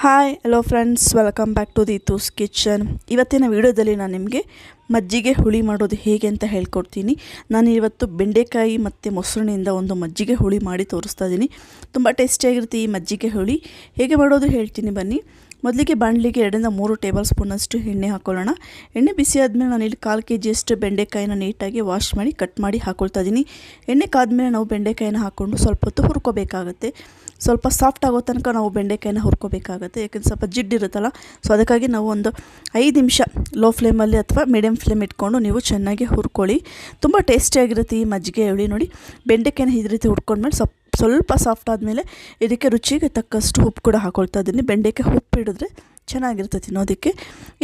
Hi hello friends welcome back to the Thoos kitchen ಇವತ್ತಿನ ವಿಡಿಯೋದಲ್ಲಿ ನಾನು ನಿಮಗೆ ಮಜ್ಜಿಗೆ ಹುಳಿ ಮಾಡೋದು ಹೇಗೆ ಅಂತ ಹೇಳ್ಕೊಡ್ತೀನಿ. ನಾನು ಇವತ್ತು ಬೆಂಡೆಕಾಯಿ ಮತ್ತು ಮೊಸರಿನಿಂದ ಒಂದು ಮಜ್ಜಿಗೆ ಹುಳಿ ಮಾಡಿ ತೋರಿಸ್ತಾ ಇದ್ದೀನಿ. ತುಂಬ ಟೇಸ್ಟಿಯಾಗಿರುತ್ತೆ ಈ ಮಜ್ಜಿಗೆ ಹುಳಿ. ಹೇಗೆ ಮಾಡೋದು ಹೇಳ್ತೀನಿ ಬನ್ನಿ. ಮೊದಲಿಗೆ ಬಾಣಲಿಗೆ ಎರಡರಿಂದ ಮೂರು ಟೇಬಲ್ ಸ್ಪೂನಷ್ಟು ಎಣ್ಣೆ ಹಾಕೊಳ್ಳೋಣ. ಎಣ್ಣೆ ಬಿಸಿ ಆದಮೇಲೆ ನಾನು ಇಲ್ಲಿ ಕಾಲು ಕೆ ಜಿಯಷ್ಟು ಬೆಂಡೆಕಾಯಿನ ನೀಟಾಗಿ ವಾಶ್ ಮಾಡಿ ಕಟ್ ಮಾಡಿ ಹಾಕ್ಕೊಳ್ತಾ ಇದ್ದೀನಿ ಎಣ್ಣೆ ಕಾದ್ಮೇಲೆ ನಾವು ಬೆಂಡೆಕಾಯಿನ ಹಾಕ್ಕೊಂಡು ಸ್ವಲ್ಪ ಹೊತ್ತು ಹುರ್ಕೋಬೇಕಾಗುತ್ತೆ. ಸ್ವಲ್ಪ ಸಾಫ್ಟ್ ಆಗೋ ತನಕ ನಾವು ಬೆಂಡೆಕಾಯಿನ ಹುರ್ಕೋಬೇಕಾಗುತ್ತೆ, ಯಾಕಂದ್ರೆ ಸ್ವಲ್ಪ ಜಿಡ್ಡಿರುತ್ತಲ್ಲ ಸೊ, ಅದಕ್ಕಾಗಿ ನಾವು ಒಂದು ಐದು ನಿಮಿಷ ಲೋ ಫ್ಲೇಮಲ್ಲಿ ಅಥವಾ ಮೀಡಿಯಮ್ ಫ್ಲೇಮ್ ಇಟ್ಕೊಂಡು ನೀವು ಚೆನ್ನಾಗಿ ಹುರ್ಕೊಳ್ಳಿ. ತುಂಬ ಟೇಸ್ಟಿಯಾಗಿರುತ್ತೆ ಈ ಮಜ್ಜಿಗೆ ಹುಳಿ ನೋಡಿ. ಬೆಂಡೆಕಾಯಿನ ಈ ರೀತಿ ಹುರ್ಕೊಂಡ್ಮೇಲೆ ಸ್ವಲ್ಪ ಸ್ವಲ್ಪ ಸಾಫ್ಟ್ ಆದಮೇಲೆ ಇದಕ್ಕೆ ರುಚಿಗೆ ತಕ್ಕಷ್ಟು ಉಪ್ಪು ಕೂಡ ಹಾಕೊಳ್ತಾ ಇದ್ದೀನಿ. ಬೆಂಡೆಕಾಯಿ ಉಪ್ಪು ಹಿಡಿದ್ರೆ ಚೆನ್ನಾಗಿರುತ್ತೆ ತಿನ್ನೋದಕ್ಕೆ.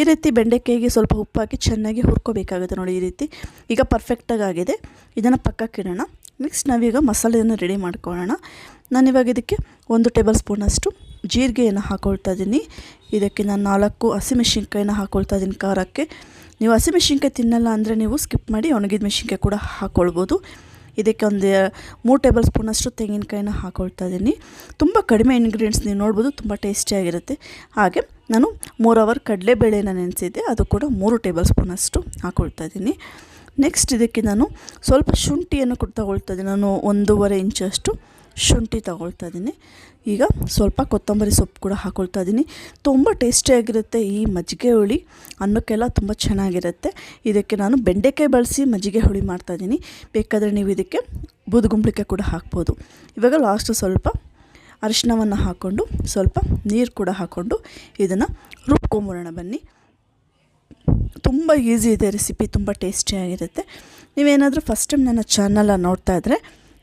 ಈ ರೀತಿ ಬೆಂಡೆಕಾಯಿಗೆ ಸ್ವಲ್ಪ ಉಪ್ಪು ಹಾಕಿ ಚೆನ್ನಾಗಿ ಹುರ್ಕೋಬೇಕಾಗುತ್ತೆ ನೋಡಿ ಈ ರೀತಿ. ಈಗ ಪರ್ಫೆಕ್ಟಾಗಿ ಆಗಿದೆ. ಇದನ್ನು ಪಕ್ಕಕ್ಕೆ ಇಡೋಣ. ನೆಕ್ಸ್ಟ್ ನಾವೀಗ ಮಸಾಲೆಯನ್ನು ರೆಡಿ ಮಾಡ್ಕೊಳ್ಳೋಣ. ನಾನಿವಾಗ ಇದಕ್ಕೆ ಒಂದು ಟೇಬಲ್ ಸ್ಪೂನಷ್ಟು ಜೀರಿಗೆಯನ್ನು ಹಾಕ್ಕೊಳ್ತಾ ಇದ್ದೀನಿ. ಇದಕ್ಕೆ ನಾನು ನಾಲ್ಕು ಹಸಿಮೆಣ್ಸಿನ್ಕಾಯಿನ ಹಾಕ್ಕೊಳ್ತಾ ಇದ್ದೀನಿ ಖಾರಕ್ಕೆ. ನೀವು ಹಸಿಮೆಣ್ಸಿನ್ಕಾಯಿ ತಿನ್ನಲ್ಲ ಅಂದರೆ ನೀವು ಸ್ಕಿಪ್ ಮಾಡಿ ಒಣಗಿದ ಮೆಣಸಿನ್ಕಾಯಿ ಕೂಡ ಹಾಕ್ಕೊಳ್ಬೋದು ಇದಕ್ಕೆ ಒಂದು ಮೂರು ಟೇಬಲ್ ಸ್ಪೂನಷ್ಟು ತೆಂಗಿನಕಾಯಿನ ಹಾಕೊಳ್ತಾ ಇದ್ದೀನಿ. ತುಂಬ ಕಡಿಮೆ ಇಂಗ್ರೀಡಿಯೆಂಟ್ಸ್ ನೀವು ನೋಡ್ಬೋದು, ತುಂಬ ಟೇಸ್ಟಿಯಾಗಿರುತ್ತೆ ಹಾಗೆ ನಾನು ಮೂರು ಅವರ್ ಕಡಲೆಬೇಳೆನ ನೆನೆಸಿದ್ದೆ, ಅದು ಕೂಡ ಮೂರು ಟೇಬಲ್ ಸ್ಪೂನಷ್ಟು ಹಾಕೊಳ್ತಾ ಇದ್ದೀನಿ. ನೆಕ್ಸ್ಟ್ ಇದಕ್ಕೆ ನಾನು ಸ್ವಲ್ಪ ಶುಂಠಿಯನ್ನು ಕೂಡ ತಗೊಳ್ತಾ ಇದ್ದೀನಿ, ನಾನು ಒಂದೂವರೆ ಇಂಚಷ್ಟು ಶುಂಠಿ ತಗೊಳ್ತಾ ಇದ್ದೀನಿ ಈಗ ಸ್ವಲ್ಪ ಕೊತ್ತಂಬರಿ ಸೊಪ್ಪು ಕೂಡ ಹಾಕೊಳ್ತಾ ಇದ್ದೀನಿ ತುಂಬ ಟೇಸ್ಟಿಯಾಗಿರುತ್ತೆ ಈ ಮಜ್ಜಿಗೆ ಹುಳಿ. ಅನ್ನಕ್ಕೆಲ್ಲ ತುಂಬ ಚೆನ್ನಾಗಿರುತ್ತೆ. ಇದಕ್ಕೆ ನಾನು ಬೆಂಡೆಕಾಯಿ ಬಳಸಿ ಮಜ್ಜಿಗೆ ಹುಳಿ ಮಾಡ್ತಾಯಿದ್ದೀನಿ ಬೇಕಾದರೆ ನೀವು ಇದಕ್ಕೆ ಬೂದುಗುಂಬಳಿಕಾಯಿ ಕೂಡ ಹಾಕ್ಬೋದು. ಇವಾಗ ಲಾಸ್ಟು ಸ್ವಲ್ಪ ಅರಿಶಿನವನ್ನು ಹಾಕ್ಕೊಂಡು ಸ್ವಲ್ಪ ನೀರು ಕೂಡ ಹಾಕ್ಕೊಂಡು ಇದನ್ನು ರುಬ್ಕೊಂಬರೋಣ ಬನ್ನಿ. ತುಂಬ ಈಸಿ ಇದೆ ರೆಸಿಪಿ ತುಂಬ ಟೇಸ್ಟಿಯಾಗಿರುತ್ತೆ ನೀವೇನಾದರೂ ಫಸ್ಟ್ ಟೈಮ್ ನನ್ನ ಚಾನಲ್ನ ನೋಡ್ತಾ ಇದ್ದರೆ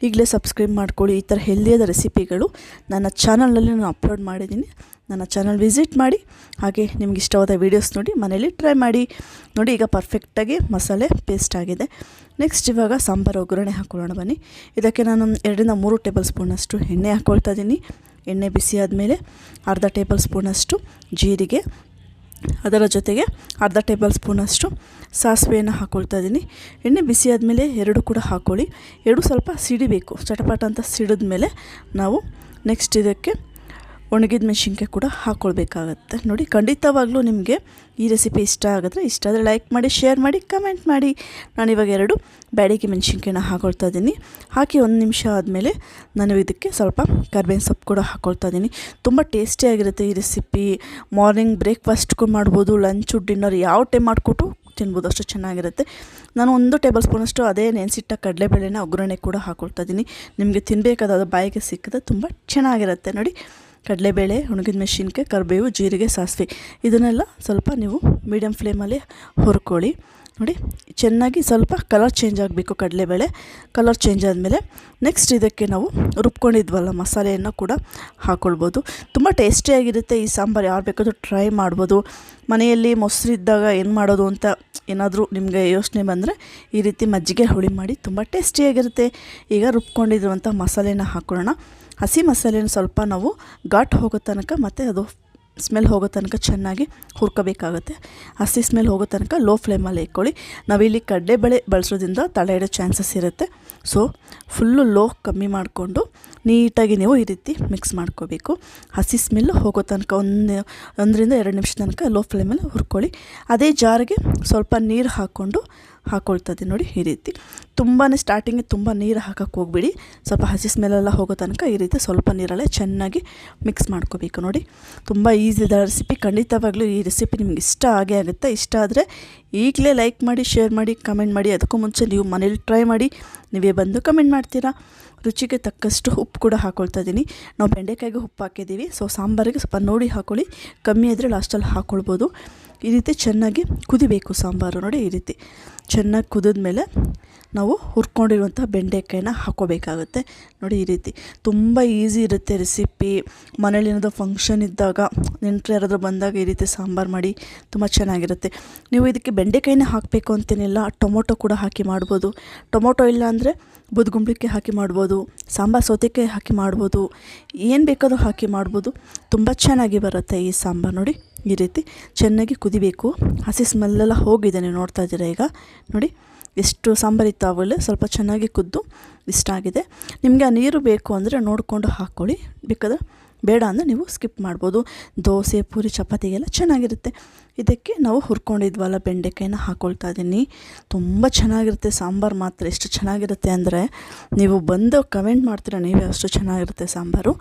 ಈಗಲೇ ಸಬ್ಸ್ಕ್ರೈಬ್ ಮಾಡ್ಕೊಳ್ಳಿ. ಈ ಥರ ಹೆಲ್ದಿಯಾದ ರೆಸಿಪಿಗಳು ನನ್ನ ಚಾನಲಲ್ಲಿ ನಾನು ಅಪ್ಲೋಡ್ ಮಾಡಿದ್ದೀನಿ. ನನ್ನ ಚಾನಲ್ ವಿಸಿಟ್ ಮಾಡಿ. ಹಾಗೆ ನಿಮ್ಗೆ ಇಷ್ಟವಾದ ವೀಡಿಯೋಸ್ ನೋಡಿ ಮನೇಲಿ ಟ್ರೈ ಮಾಡಿ. ನೋಡಿ ಈಗ ಪರ್ಫೆಕ್ಟಾಗಿ ಮಸಾಲೆ ಪೇಸ್ಟ್ ಆಗಿದೆ. ನೆಕ್ಸ್ಟ್ ಇವಾಗ ಸಾಂಬಾರು ಒಗ್ಗರಣೆ ಹಾಕ್ಕೊಳ್ಳೋಣ ಬನ್ನಿ. ಇದಕ್ಕೆ ನಾನು ಎರಡರಿಂದ ಮೂರು ಟೇಬಲ್ ಸ್ಪೂನಷ್ಟು ಎಣ್ಣೆ ಹಾಕ್ಕೊಳ್ತಾ ಇದ್ದೀನಿ. ಎಣ್ಣೆ ಬಿಸಿ ಆದಮೇಲೆ ಅರ್ಧ ಟೇಬಲ್ ಸ್ಪೂನಷ್ಟು ಜೀರಿಗೆ ಅದರ ಜೊತೆಗೆ ಅರ್ಧ ಟೇಬಲ್ ಸ್ಪೂನಷ್ಟು ಸಾಸಿವೆಯನ್ನು ಹಾಕ್ಕೊಳ್ತಾ ಇದ್ದೀನಿ. ಎಣ್ಣೆ ಬಿಸಿ ಆದಮೇಲೆ ಎರಡು ಕೂಡ ಹಾಕ್ಕೊಳ್ಳಿ ಎರಡು ಸ್ವಲ್ಪ ಸಿಡಿಬೇಕು. ಚಟಪಟ ಅಂತ ಸಿಡಿದ ಮೇಲೆ ನಾವು ನೆಕ್ಸ್ಟ್ ಇದಕ್ಕೆ ಒಣಗಿದ ಮೆಣಸಿನ್ಕಾಯಿ ಕೂಡ ಹಾಕ್ಕೊಳ್ಬೇಕಾಗತ್ತೆ ನೋಡಿ, ಖಂಡಿತವಾಗ್ಲೂ ನಿಮಗೆ ಈ ರೆಸಿಪಿ ಇಷ್ಟ ಆಗಿದ್ರೆ ಇಷ್ಟ ಆದರೆ ಲೈಕ್ ಮಾಡಿ ಶೇರ್ ಮಾಡಿ ಕಮೆಂಟ್ ಮಾಡಿ. ನಾನು ಇವಾಗ ಎರಡು ಬ್ಯಾಡಿಗೆ ಮೆಣಸಿನ್ಕಾಯಿನ ಹಾಕೊಳ್ತಾ ಇದ್ದೀನಿ. ಹಾಕಿ ಒಂದು ನಿಮಿಷ ಆದಮೇಲೆ ನಾನು ಇದಕ್ಕೆ ಸ್ವಲ್ಪ ಕರ್ಬೇವಿನ ಸೊಪ್ಪು ಕೂಡ ಹಾಕ್ಕೊಳ್ತಾ ಇದ್ದೀನಿ. ತುಂಬ ಟೇಸ್ಟಿಯಾಗಿರುತ್ತೆ ಈ ರೆಸಿಪಿ ಮಾರ್ನಿಂಗ್ ಬ್ರೇಕ್ಫಾಸ್ಟ್ಗೂ ಮಾಡ್ಬೋದು ಲಂಚು ಡಿನ್ನರ್ ಯಾವ ಟೈಮ್ ಮಾಡಿಕೊಟ್ಟು ತಿನ್ಬೋದು ಅಷ್ಟು ಚೆನ್ನಾಗಿರುತ್ತೆ. ನಾನು ಒಂದು ಟೇಬಲ್ ಸ್ಪೂನಷ್ಟು ಅದೇ ನೆನೆಸಿಟ್ಟ ಕಡಲೆಬೇಳೆನ ಒಗ್ಗರಣೆ ಕೂಡ ಹಾಕ್ಕೊಳ್ತಾ ಇದ್ದೀನಿ. ನಿಮಗೆ ತಿನ್ನಬೇಕಾದ ಬಾಯಿಗೆ ಸಿಕ್ಕಿದ್ರೆ ತುಂಬ ಚೆನ್ನಾಗಿರುತ್ತೆ. ನೋಡಿ ಕಡಲೆಬೇಳೆ ಒಣಗಿದ ಮೆಣಸಿನ್ಕಾಯಿ ಕರಿಬೇವು ಜೀರಿಗೆ ಸಾಸಿವೆ. ಇದನ್ನೆಲ್ಲ ಸ್ವಲ್ಪ ನೀವು ಮೀಡಿಯಮ್ ಫ್ಲೇಮಲ್ಲಿ ಹುರ್ಕೊಳ್ಳಿ. ನೋಡಿ, ಚೆನ್ನಾಗಿ ಸ್ವಲ್ಪ ಕಲರ್ ಚೇಂಜ್ ಆಗಬೇಕು ಕಡಲೆಬೇಳೆ. ಕಲರ್ ಚೇಂಜ್ ಆದಮೇಲೆ ನೆಕ್ಸ್ಟ್ ಇದಕ್ಕೆ ನಾವು ರುಬ್ಕೊಂಡಿದ್ವಲ್ಲ ಮಸಾಲೆಯನ್ನು ಕೂಡ ಹಾಕ್ಕೊಳ್ಬೋದು ತುಂಬ ಟೇಸ್ಟಿಯಾಗಿರುತ್ತೆ ಈ ಸಾಂಬಾರು. ಯಾರು ಬೇಕಾದರೂ ಟ್ರೈ ಮಾಡ್ಬೋದು. ಮನೆಯಲ್ಲಿ ಮೊಸರಿದ್ದಾಗ ಏನು ಮಾಡೋದು ಅಂತ ಏನಾದರೂ ನಿಮಗೆ ಯೋಚನೆ ಬಂದರೆ ಈ ರೀತಿ ಮಜ್ಜಿಗೆ ಹುಳಿ ಮಾಡಿ ತುಂಬ ಟೇಸ್ಟಿಯಾಗಿರುತ್ತೆ ಈಗ ರುಬ್ಕೊಂಡಿರುವಂಥ ಮಸಾಲೆನ ಹಾಕ್ಕೊಳ್ಳೋಣ ಹಸಿ ಮಸಾಲೆನ ಸ್ವಲ್ಪ ನಾವು ಘಾಟ್ ಹೋಗೋ ತನಕ ಮತ್ತು ಅದು ಸ್ಮೆಲ್ ಹೋಗೋ ತನಕ ಚೆನ್ನಾಗಿ ಹುರ್ಕೋಬೇಕಾಗುತ್ತೆ. ಹಸಿ ಸ್ಮೆಲ್ ಹೋಗೋ ತನಕ ಲೋ ಫ್ಲೇಮಲ್ಲಿ ಇಟ್ಕೊಳ್ಳಿ ನಾವಿಲ್ಲಿ ಕಡಲೆಬೇಳೆ ಬಳಸೋದ್ರಿಂದ ತಲೆ ಇಡೋ ಚಾನ್ಸಸ್ ಇರುತ್ತೆ. ಸೊ, ಫುಲ್ಲು ಲೋ ಕಮ್ಮಿ ಮಾಡಿಕೊಂಡು ನೀಟಾಗಿ ನೀವು ಈ ರೀತಿ ಮಿಕ್ಸ್ ಮಾಡ್ಕೋಬೇಕು. ಹಸಿ ಸ್ಮೆಲ್ ಹೋಗೋ ತನಕ ಒಂದು, ಒಂದರಿಂದ ಎರಡು ನಿಮಿಷ ತನಕ ಲೋ ಫ್ಲೇಮಲ್ಲಿ ಹುರ್ಕೊಳ್ಳಿ. ಅದೇ ಜಾರಿಗೆ ಸ್ವಲ್ಪ ನೀರು ಹಾಕ್ಕೊಂಡು ಹಾಕ್ಕೊಳ್ತದೆ ನೋಡಿ ಈ ರೀತಿ. ತುಂಬಾ ಸ್ಟಾರ್ಟಿಂಗ್ ತುಂಬ ನೀರು ಹಾಕೋಕ್ಕೆ ಹೋಗ್ಬಿಡಿ. ಸ್ವಲ್ಪ ಹಸಿ ಸ್ಮೆಲ್ಲೆಲ್ಲ ಹೋಗೋ ತನಕ ಈ ರೀತಿ ಸ್ವಲ್ಪ ನೀರಲ್ಲೇ ಚೆನ್ನಾಗಿ ಮಿಕ್ಸ್ ಮಾಡ್ಕೋಬೇಕು ನೋಡಿ. ತುಂಬ ಈಸಿ ಇದೆ ರೆಸಿಪಿ ಖಂಡಿತವಾಗ್ಲೂ ಈ ರೆಸಿಪಿ ನಿಮ್ಗೆ ಇಷ್ಟ ಆಗೇ ಆಗುತ್ತೆ. ಇಷ್ಟ ಆದರೆ ಈಗಲೇ ಲೈಕ್ ಮಾಡಿ ಶೇರ್ ಮಾಡಿ ಕಮೆಂಟ್ ಮಾಡಿ. ಅದಕ್ಕೂ ಮುಂಚೆ ನೀವು ಮನೇಲಿ ಟ್ರೈ ಮಾಡಿ. ನೀವೇ ಬಂದು ಕಮೆಂಟ್ ಮಾಡ್ತೀರಾ. ರುಚಿಗೆ ತಕ್ಕಷ್ಟು ಉಪ್ಪು ಕೂಡ ಹಾಕ್ಕೊಳ್ತಾ ಇದ್ದೀನಿ ನಾವು ಬೆಂಡೆಕಾಯಿಗೆ ಉಪ್ಪು ಹಾಕಿದ್ದೀವಿ. ಸೊ ಸಾಂಬಾರಿಗೆ ಸ್ವಲ್ಪ ನೋಡಿ ಹಾಕ್ಕೊಳ್ಳಿ ಕಮ್ಮಿ ಆದರೆ ಲಾಸ್ಟಲ್ಲಿ ಹಾಕ್ಕೊಳ್ಬೋದು ಈ ರೀತಿ ಚೆನ್ನಾಗಿ ಕುದಿಬೇಕು ಸಾಂಬಾರು ನೋಡಿ ಈ ರೀತಿ. ಚೆನ್ನಾಗಿ ಕುದಿದ್ಮೇಲೆ ನಾವು ಹುರ್ಕೊಂಡಿರುವಂಥ ಬೆಂಡೆಕಾಯಿನ ಹಾಕೋಬೇಕಾಗುತ್ತೆ ನೋಡಿ ಈ ರೀತಿ. ತುಂಬ ಈಸಿ ಇರುತ್ತೆ ರೆಸಿಪಿ. ಮನೇಲಿ ಏನಾದರೂ ಫಂಕ್ಷನ್ ಇದ್ದಾಗ ನೆಂಟರು ಯಾರಾದರೂ ಬಂದಾಗ ಈ ರೀತಿ ಸಾಂಬಾರು ಮಾಡಿ ತುಂಬ ಚೆನ್ನಾಗಿರುತ್ತೆ. ನೀವು ಇದಕ್ಕೆ ಬೆಂಡೆಕಾಯಿನ ಹಾಕಬೇಕು ಅಂತೇನಿಲ್ಲ, ಟೊಮೊಟೊ ಕೂಡ ಹಾಕಿ ಮಾಡ್ಬೋದು. ಟೊಮೊಟೊ ಇಲ್ಲ ಅಂದರೆ ಬುದ್ಗುಂಬಳಿಕಾಯಿ ಹಾಕಿ ಮಾಡ್ಬೋದು, ಸಾಂಬಾರು ಸೌತೆಕಾಯಿ ಹಾಕಿ ಮಾಡ್ಬೋದು, ಏನು ಬೇಕಾದರೂ ಹಾಕಿ ಮಾಡ್ಬೋದು. ತುಂಬ ಚೆನ್ನಾಗಿ ಬರುತ್ತೆ ಈ ಸಾಂಬಾರು ನೋಡಿ. ಈ ರೀತಿ ಚೆನ್ನಾಗಿ ಕುದಿಬೇಕು. ಹಸಿ ಸ್ಮೆಲ್ಲೆಲ್ಲ ಹೋಗಿದೆ, ನೀವು ನೋಡ್ತಾ ಇದ್ದೀರಾ ಈಗ. ನೋಡಿ, ಎಷ್ಟು ಸಾಂಬಾರಿತ್ತು ಅವೆಲ್ಲ ಸ್ವಲ್ಪ ಚೆನ್ನಾಗಿ ಕುದ್ದು, ಇಷ್ಟ ಆಗಿದೆ. ನಿಮಗೆ ಆ ನೀರು ಬೇಕು ಅಂದರೆ ನೋಡಿಕೊಂಡು ಹಾಕ್ಕೊಳ್ಳಿ ಬೇಕಾದ್ರೆ ಬೇಡ ಅಂದರೆ ನೀವು ಸ್ಕಿಪ್ ಮಾಡ್ಬೋದು. ದೋಸೆ, ಪೂರಿ ಚಪಾತಿಗೆಲ್ಲ ಚೆನ್ನಾಗಿರುತ್ತೆ. ಇದಕ್ಕೆ ನಾವು ಹುರ್ಕೊಂಡಿದ್ವಲ್ಲ ಬೆಂಡೆಕಾಯಿನ ಹಾಕ್ಕೊಳ್ತಾ ಇದ್ದೀನಿ ತುಂಬ ಚೆನ್ನಾಗಿರುತ್ತೆ ಸಾಂಬಾರು ಮಾತ್ರ. ಎಷ್ಟು ಚೆನ್ನಾಗಿರುತ್ತೆ ಅಂದರೆ ನೀವು ಬಂದು ಕಮೆಂಟ್ ಮಾಡ್ತೀರಾ, ನೀವೇ ಅಷ್ಟು ಚೆನ್ನಾಗಿರುತ್ತೆ ಸಾಂಬಾರು.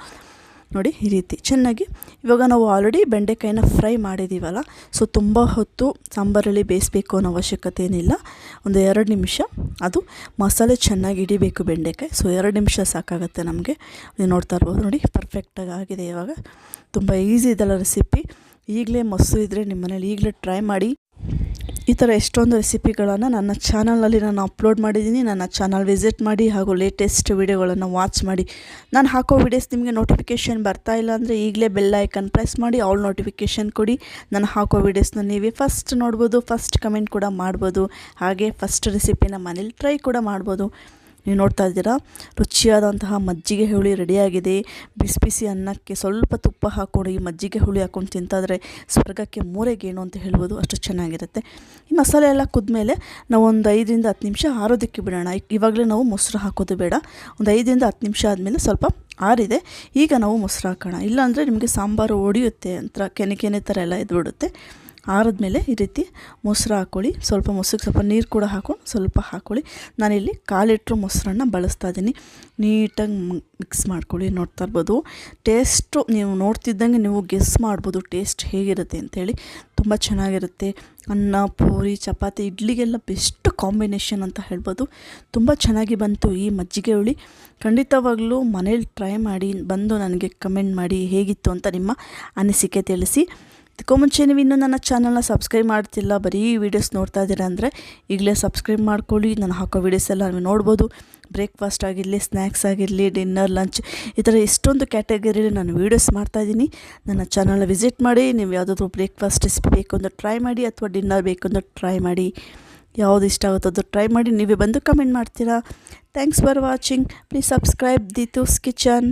ನೋಡಿ ಈ ರೀತಿ ಚೆನ್ನಾಗಿ. ಇವಾಗ ನಾವು ಆಲ್ರೆಡಿ ಬೆಂಡೆಕಾಯಿನ ಫ್ರೈ ಮಾಡಿದ್ದೀವಲ್ಲ ಸೊ ತುಂಬ ಹೊತ್ತು ಸಾಂಬಾರಲ್ಲಿ ಬೇಯಿಸ್ಬೇಕು ಅನ್ನೋ ಅವಶ್ಯಕತೆ ಏನಿಲ್ಲ. ಒಂದು ಎರಡು ನಿಮಿಷ. ಅದು ಮಸಾಲೆ ಚೆನ್ನಾಗಿ ಹಿಡಿಬೇಕು ಬೆಂಡೆಕಾಯಿ ಸೊ ಎರಡು ನಿಮಿಷ ಸಾಕಾಗುತ್ತೆ ನಮಗೆ. ನೀವು ನೋಡ್ತಾ ಇರ್ಬೋದು ನೋಡಿ ಪರ್ಫೆಕ್ಟಾಗಿ ಆಗಿದೆ ಇವಾಗ. ತುಂಬ ಈಸಿ ಇದೆಲ್ಲ ರೆಸಿಪಿ ಈಗಲೇ ಮೊಸರು ಇದ್ದರೆ ನಿಮ್ಮ ಮನೇಲಿ ಈಗಲೇ ಟ್ರೈ ಮಾಡಿ. ಈ ಥರ ಎಷ್ಟೊಂದು ರೆಸಿಪಿಗಳನ್ನು ನನ್ನ ಚಾನಲಲ್ಲಿ ನಾನು ಅಪ್ಲೋಡ್ ಮಾಡಿದ್ದೀನಿ. ನನ್ನ ಚಾನಲ್ ವಿಸಿಟ್ ಮಾಡಿ ಹಾಗೂ ಲೇಟೆಸ್ಟ್ ವಿಡಿಯೋಗಳನ್ನು ವಾಚ್ ಮಾಡಿ. ನಾನು ಹಾಕೋ ವಿಡಿಯೋಸ್ ನಿಮಗೆ ನೋಟಿಫಿಕೇಷನ್ ಬರ್ತಾ ಇಲ್ಲ ಅಂದರೆ ಈಗಲೇ ಬೆಲ್ ಐಕನ್ ಪ್ರೆಸ್ ಮಾಡಿ ಆಲ್ ನೋಟಿಫಿಕೇಷನ್ ಕೊಡಿ. ನಾನು ಹಾಕೋ ವಿಡಿಯೋಸ್ನ ನೀವೇ ಫಸ್ಟ್ ನೋಡ್ಬೋದು ಫಸ್ಟ್ ಕಮೆಂಟ್ ಕೂಡ ಮಾಡ್ಬೋದು. ಹಾಗೆ ಫಸ್ಟ್ ರೆಸಿಪಿನ ಮನೇಲಿ ಟ್ರೈ ಕೂಡ ಮಾಡ್ಬೋದು. ನೀವು ನೋಡ್ತಾ ಇದ್ದೀರಾ? ರುಚಿಯಾದಂತಹ ಮಜ್ಜಿಗೆ ಹುಳಿ ರೆಡಿಯಾಗಿದೆ. ಬಿಸಿ ಬಿಸಿ ಅನ್ನಕ್ಕೆ ಸ್ವಲ್ಪ ತುಪ್ಪ ಹಾಕ್ಕೊಂಡು ಈ ಮಜ್ಜಿಗೆ ಹುಳಿ ಹಾಕ್ಕೊಂಡು ತಿಂತಾದರೆ ಸ್ವರ್ಗಕ್ಕೆ ಮೂರೆಗೇನು ಅಂತ ಹೇಳ್ಬೋದು. ಅಷ್ಟು ಚೆನ್ನಾಗಿರುತ್ತೆ. ಈ ಮಸಾಲೆ ಎಲ್ಲ ಕುದ್ಮೇಲೆ ನಾವು ಒಂದು ಐದರಿಂದ ಹತ್ತು ನಿಮಿಷ ಆರೋದಕ್ಕೆ ಬಿಡೋಣ. ಇವಾಗಲೇ ನಾವು ಮೊಸರು ಹಾಕೋದು ಬೇಡ. ಒಂದು ಐದರಿಂದ ಹತ್ತು ನಿಮಿಷ ಆದಮೇಲೆ ಸ್ವಲ್ಪ ಆರಿದೆ. ಈಗ ನಾವು ಮೊಸರು ಹಾಕೋಣ. ಇಲ್ಲಾಂದರೆ ನಿಮಗೆ ಸಾಂಬಾರು ಒಡೆಯುತ್ತೆ ಅಂತ ಕೆನೆ ಕೆನೆ ಥರ ಎಲ್ಲ ಎದ್ಬಿಡುತ್ತೆ ಆರಿದ್ಮೇಲೆ ಈ ರೀತಿ ಮೊಸರು ಹಾಕ್ಕೊಳ್ಳಿ ಸ್ವಲ್ಪ ಮೊಸರಿಗೆ ಸ್ವಲ್ಪ ನೀರು ಕೂಡ ಹಾಕೊಂಡು ಸ್ವಲ್ಪ ಹಾಕ್ಕೊಳ್ಳಿ ನಾನಿಲ್ಲಿ ಕಾಲು ಮೊಸರನ್ನು ಮೊಸರನ್ನ ಬಳಸ್ತಾ ಇದ್ದೀನಿ. ನೀಟಾಗಿ ಮಿಕ್ಸ್ ಮಾಡ್ಕೊಳ್ಳಿ. ನೋಡ್ತಾ ಇರ್ಬೋದು. ಟೇಸ್ಟು ನೀವು ನೋಡ್ತಿದ್ದಂಗೆ ನೀವು ಗೆಸ್ ಮಾಡ್ಬೋದು. ಟೇಸ್ಟ್ ಹೇಗಿರುತ್ತೆ ಅಂತೇಳಿ ತುಂಬ ಚೆನ್ನಾಗಿರುತ್ತೆ. ಅನ್ನ, ಪೂರಿ, ಚಪಾತಿ, ಇಡ್ಲಿಗೆಲ್ಲ ಬೆಸ್ಟ್ ಕಾಂಬಿನೇಷನ್ ಅಂತ ಹೇಳ್ಬೋದು. ತುಂಬ ಚೆನ್ನಾಗಿ ಬಂತು ಈ ಮಜ್ಜಿಗೆ ಹುಳಿ. ಖಂಡಿತವಾಗಲೂ ಮನೇಲಿ ಟ್ರೈ ಮಾಡಿ ಬಂದು ನನಗೆ ಕಮೆಂಟ್ ಮಾಡಿ ಹೇಗಿತ್ತು ಅಂತ ನಿಮ್ಮ ಅನಿಸಿಕೆ ತಿಳಿಸಿ. ಇದಕ್ಕೂ ಮುಂಚೆ ನೀವು ಇನ್ನೂ ನನ್ನ ಚಾನಲ್ನ ಸಬ್ಸ್ಕ್ರೈಬ್ ಮಾಡ್ತಿಲ್ಲ, ಬರೀ ವೀಡಿಯೋಸ್ ನೋಡ್ತಾ ಇದ್ದೀರಾ ಅಂದರೆ ಈಗಲೇ ಸಬ್ಸ್ಕ್ರೈಬ್ ಮಾಡ್ಕೊಳ್ಳಿ. ನಾನು ಹಾಕೋ ವೀಡಿಯೋಸ್ ಎಲ್ಲ ನೀವು ನೋಡ್ಬೋದು. ಬ್ರೇಕ್ಫಾಸ್ಟ್ ಆಗಿರಲಿ ಸ್ನ್ಯಾಕ್ಸ್ ಆಗಿರಲಿ ಡಿನ್ನರ್ ಲಂಚ್ ಈ ಥರ ಎಷ್ಟೊಂದು ಕ್ಯಾಟಗರಿಲಿ ನಾನು ವೀಡಿಯೋಸ್ ಮಾಡ್ತಾಯಿದ್ದೀನಿ ನನ್ನ ಚಾನಲ್ನ ವಿಸಿಟ್ ಮಾಡಿ, ನೀವು ಯಾವುದಾದ್ರೂ ಬ್ರೇಕ್ಫಾಸ್ಟ್ ರೆಸಿಪಿ ಬೇಕು ಅಂದರೆ ಟ್ರೈ ಮಾಡಿ ಅಥವಾ ಡಿನ್ನರ್ ಬೇಕು ಅಂದರೆ ಟ್ರೈ ಮಾಡಿ. ಯಾವುದು ಇಷ್ಟ ಆಗುತ್ತೋ ಅದು ಟ್ರೈ ಮಾಡಿ. ನೀವೇ ಬಂದು ಕಮೆಂಟ್ ಮಾಡ್ತೀರಾ. Thanks for watching please subscribe Dithu's kitchen